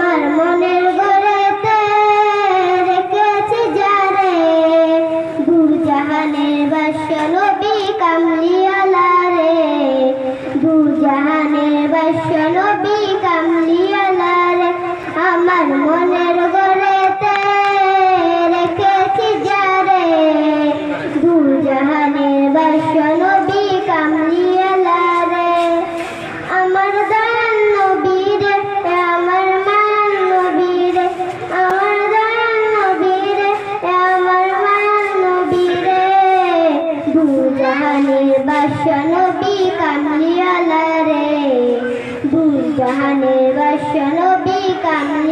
আমার মনের ঘরেতে রেখেছি যারে। দূর জাহানের বাস্য নবী কামলিয়ালা রে দূর জাহানের বাস্য নবী দুজাহানের বাদশা নবী কামলিয়ালা রে দুজাহানের বাদশা নবী কামলিয়ালা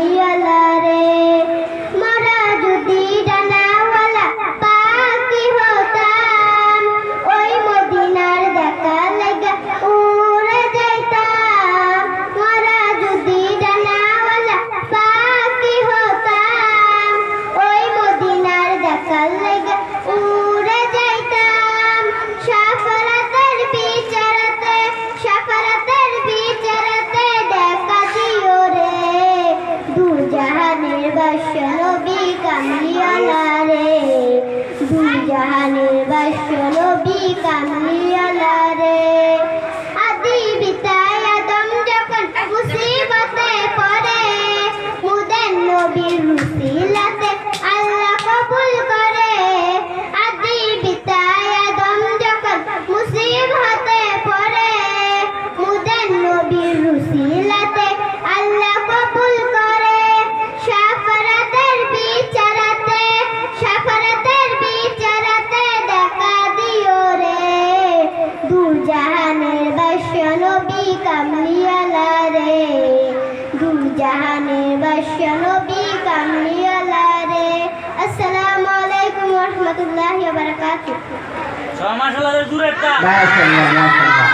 জাহানের বাস্য নবী কামলিয়ালা রে। আদি বিতায় আদম যখন কামলিয়ালা রে দু জাহানে বাস্য নবী কামলিয়ালা রে আসসালামু আলাইকুম ওয়া রাহমাতুল্লাহি ওয়া বারাকাতুহু। হলো দূরে একটা। মাশাআল্লাহ মাশাআল্লাহ।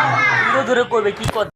দূরে দূরে করবে কি